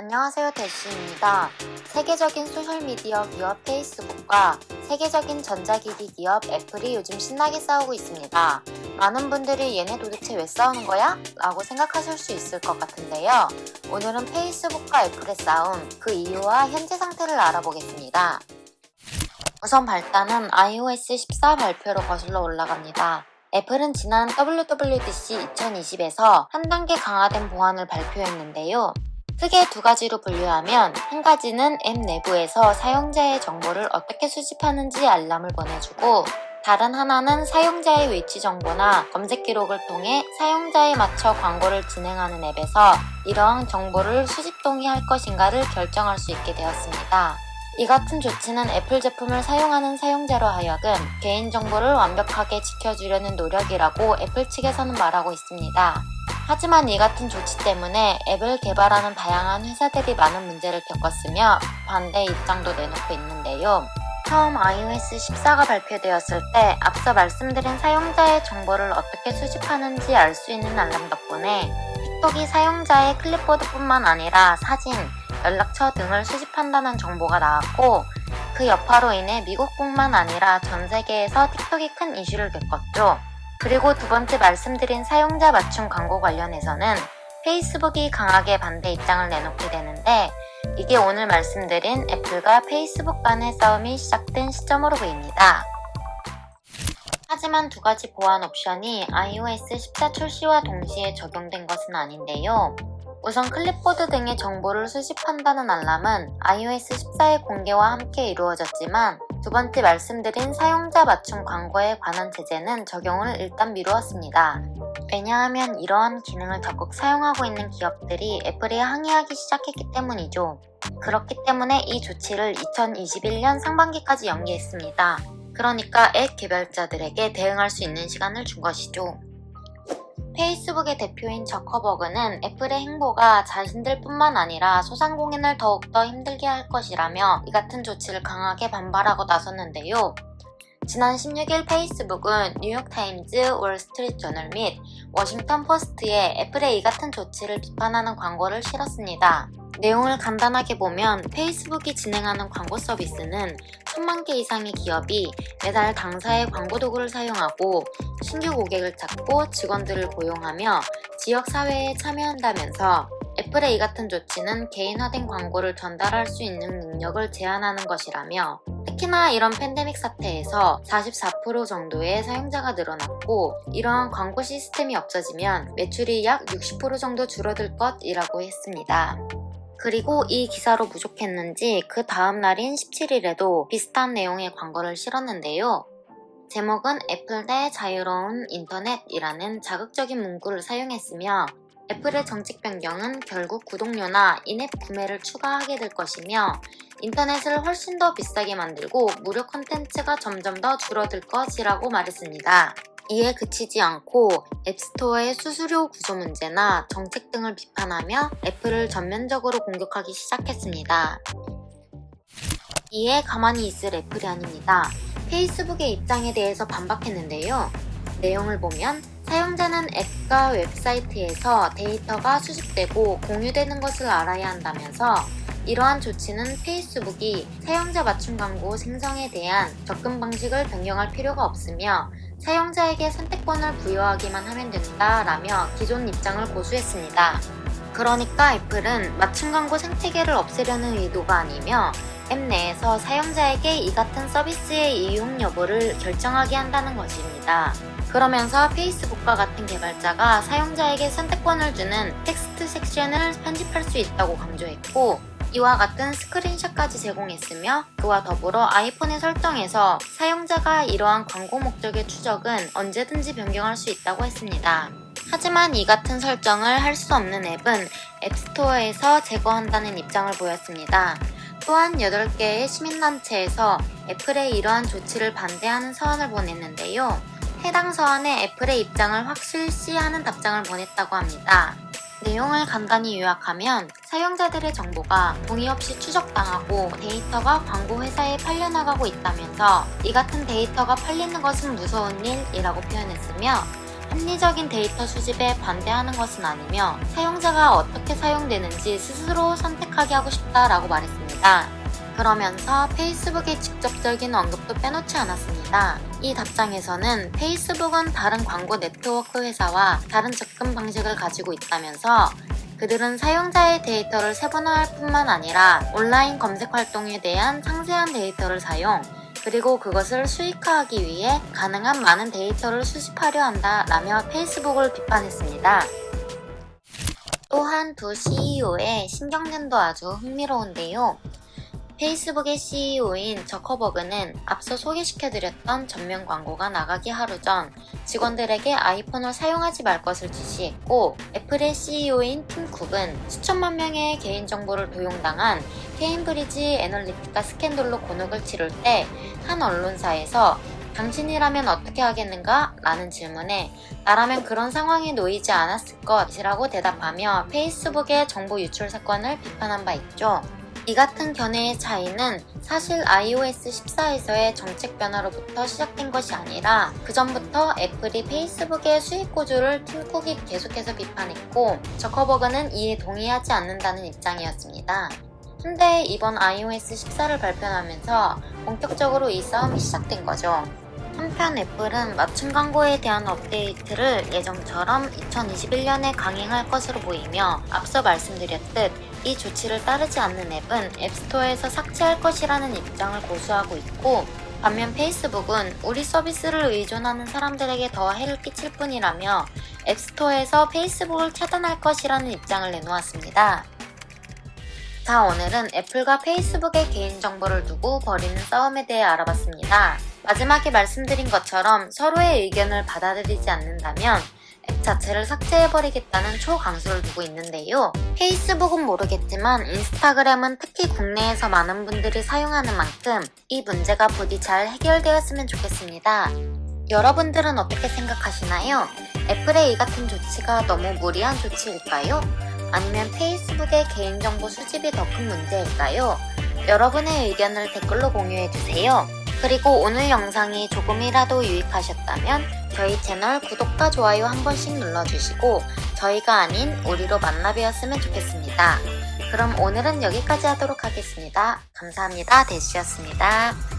안녕하세요 대시입니다. 세계적인 소셜미디어 기업 페이스북과 세계적인 전자기기 기업 애플이 요즘 신나게 싸우고 있습니다. 많은 분들이 얘네 도대체 왜 싸우는 거야? 라고 생각하실 수 있을 것 같은데요. 오늘은 페이스북과 애플의 싸움, 그 이유와 현재 상태를 알아보겠습니다. 우선 발단은 iOS 14 발표로 거슬러 올라갑니다. 애플은 지난 WWDC 2020에서 한 단계 강화된 보안을 발표했는데요. 크게 두 가지로 분류하면 한 가지는 앱 내부에서 사용자의 정보를 어떻게 수집하는지 알람을 보내주고 다른 하나는 사용자의 위치 정보나 검색 기록을 통해 사용자에 맞춰 광고를 진행하는 앱에서 이러한 정보를 수집 동의할 것인가를 결정할 수 있게 되었습니다. 이 같은 조치는 애플 제품을 사용하는 사용자로 하여금 개인정보를 완벽하게 지켜주려는 노력이라고 애플 측에서는 말하고 있습니다. 하지만 이 같은 조치 때문에 앱을 개발하는 다양한 회사들이 많은 문제를 겪었으며 반대 입장도 내놓고 있는데요. 처음 iOS 14가 발표되었을 때 앞서 말씀드린 사용자의 정보를 어떻게 수집하는지 알 수 있는 알람 덕분에 틱톡이 사용자의 클립보드뿐만 아니라 사진, 연락처 등을 수집한다는 정보가 나왔고 그 여파로 인해 미국뿐만 아니라 전 세계에서 틱톡이 큰 이슈를 겪었죠. 그리고 두 번째 말씀드린 사용자 맞춤 광고 관련해서는 페이스북이 강하게 반대 입장을 내놓게 되는데 이게 오늘 말씀드린 애플과 페이스북 간의 싸움이 시작된 시점으로 보입니다. 하지만 두 가지 보안 옵션이 iOS 14 출시와 동시에 적용된 것은 아닌데요. 우선 클립보드 등의 정보를 수집한다는 알람은 iOS 14의 공개와 함께 이루어졌지만 두 번째 말씀드린 사용자 맞춤 광고에 관한 제재는 적용을 일단 미루었습니다. 왜냐하면 이러한 기능을 적극 사용하고 있는 기업들이 애플에 항의하기 시작했기 때문이죠. 그렇기 때문에 이 조치를 2021년 상반기까지 연기했습니다. 그러니까 앱 개발자들에게 대응할 수 있는 시간을 준 것이죠. 페이스북의 대표인 저커버그는 애플의 행보가 자신들 뿐만 아니라 소상공인을 더욱더 힘들게 할 것이라며 이 같은 조치를 강하게 반발하고 나섰는데요. 지난 16일 페이스북은 뉴욕타임즈, 월스트리트저널 및 워싱턴 포스트에 애플의 이 같은 조치를 비판하는 광고를 실었습니다. 내용을 간단하게 보면 페이스북이 진행하는 광고 서비스는 천만 개 이상의 기업이 매달 당사의 광고 도구를 사용하고 신규 고객을 찾고 직원들을 고용하며 지역 사회에 참여한다면서 애플의 이 같은 조치는 개인화된 광고를 전달할 수 있는 능력을 제한하는 것이라며 특히나 이런 팬데믹 사태에서 44% 정도의 사용자가 늘어났고 이러한 광고 시스템이 없어지면 매출이 약 60% 정도 줄어들 것이라고 했습니다. 그리고 이 기사로 부족했는지 그 다음 날인 17일에도 비슷한 내용의 광고를 실었는데요. 제목은 애플 대 자유로운 인터넷이라는 자극적인 문구를 사용했으며 애플의 정책 변경은 결국 구독료나 인앱 구매를 추가하게 될 것이며 인터넷을 훨씬 더 비싸게 만들고 무료 콘텐츠가 점점 더 줄어들 것이라고 말했습니다. 이에 그치지 않고 앱스토어의 수수료 구조 문제나 정책 등을 비판하며 애플을 전면적으로 공격하기 시작했습니다. 이에 가만히 있을 애플이 아닙니다. 페이스북의 입장에 대해서 반박했는데요. 내용을 보면 사용자는 앱과 웹사이트에서 데이터가 수집되고 공유되는 것을 알아야 한다면서 이러한 조치는 페이스북이 사용자 맞춤 광고 생성에 대한 접근 방식을 변경할 필요가 없으며 사용자에게 선택권을 부여하기만 하면 된다라며 기존 입장을 고수했습니다. 그러니까 애플은 맞춤 광고 생태계를 없애려는 의도가 아니며 앱 내에서 사용자에게 이 같은 서비스의 이용 여부를 결정하게 한다는 것입니다. 그러면서 페이스북과 같은 개발자가 사용자에게 선택권을 주는 텍스트 섹션을 편집할 수 있다고 강조했고 이와 같은 스크린샷까지 제공했으며 그와 더불어 아이폰의 설정에서 사용자가 이러한 광고 목적의 추적은 언제든지 변경할 수 있다고 했습니다. 하지만 이 같은 설정을 할 수 없는 앱은 앱스토어에서 제거한다는 입장을 보였습니다. 또한 8개의 시민단체에서 애플의 이러한 조치를 반대하는 서한을 보냈는데요. 해당 서한에 애플의 입장을 확실시하는 답장을 보냈다고 합니다. 내용을 간단히 요약하면 사용자들의 정보가 동의 없이 추적당하고 데이터가 광고 회사에 팔려나가고 있다면서 이 같은 데이터가 팔리는 것은 무서운 일이라고 표현했으며 합리적인 데이터 수집에 반대하는 것은 아니며 사용자가 어떻게 사용되는지 스스로 선택하게 하고 싶다라고 말했습니다. 그러면서 페이스북의 직접적인 언급도 빼놓지 않았습니다. 이 답장에서는 페이스북은 다른 광고 네트워크 회사와 다른 접근 방식을 가지고 있다면서 그들은 사용자의 데이터를 세분화할 뿐만 아니라 온라인 검색 활동에 대한 상세한 데이터를 사용, 그리고 그것을 수익화하기 위해 가능한 많은 데이터를 수집하려 한다 라며 페이스북을 비판했습니다. 또한 두 CEO의 신경전도 아주 흥미로운데요. 페이스북의 CEO인 저커버그는 앞서 소개시켜드렸던 전면 광고가 나가기 하루 전 직원들에게 아이폰을 사용하지 말 것을 지시했고 애플의 CEO인 팀 쿡은 수천만 명의 개인정보를 도용당한 케임브리지 애널리티카 스캔들로 곤혹을 치를 때 한 언론사에서 당신이라면 어떻게 하겠는가? 라는 질문에 나라면 그런 상황에 놓이지 않았을 것이라고 대답하며 페이스북의 정보 유출 사건을 비판한 바 있죠. 이 같은 견해의 차이는 사실 iOS 14에서의 정책 변화로부터 시작된 것이 아니라 그 전부터 애플이 페이스북의 수익 구조를 팀쿡이 계속해서 비판했고 저커버그는 이에 동의하지 않는다는 입장이었습니다. 근데 이번 iOS 14를 발표하면서 본격적으로 이 싸움이 시작된 거죠. 한편 애플은 맞춤 광고에 대한 업데이트를 예정처럼 2021년에 강행할 것으로 보이며 앞서 말씀드렸듯 이 조치를 따르지 않는 앱은 앱스토어에서 삭제할 것이라는 입장을 고수하고 있고 반면 페이스북은 우리 서비스를 의존하는 사람들에게 더 해를 끼칠 뿐이라며 앱스토어에서 페이스북을 차단할 것이라는 입장을 내놓았습니다. 자, 오늘은 애플과 페이스북의 개인정보를 두고 벌이는 싸움에 대해 알아봤습니다. 마지막에 말씀드린 것처럼 서로의 의견을 받아들이지 않는다면 앱 자체를 삭제해버리겠다는 초강수를 두고 있는데요. 페이스북은 모르겠지만 인스타그램은 특히 국내에서 많은 분들이 사용하는 만큼 이 문제가 부디 잘 해결되었으면 좋겠습니다. 여러분들은 어떻게 생각하시나요? 애플의 이 같은 조치가 너무 무리한 조치일까요? 아니면 페이스북의 개인정보 수집이 더 큰 문제일까요? 여러분의 의견을 댓글로 공유해주세요. 그리고 오늘 영상이 조금이라도 유익하셨다면 저희 채널 구독과 좋아요 한 번씩 눌러주시고 저희가 아닌 우리로 만나뵈었으면 좋겠습니다. 그럼 오늘은 여기까지 하도록 하겠습니다. 감사합니다. 대시였습니다.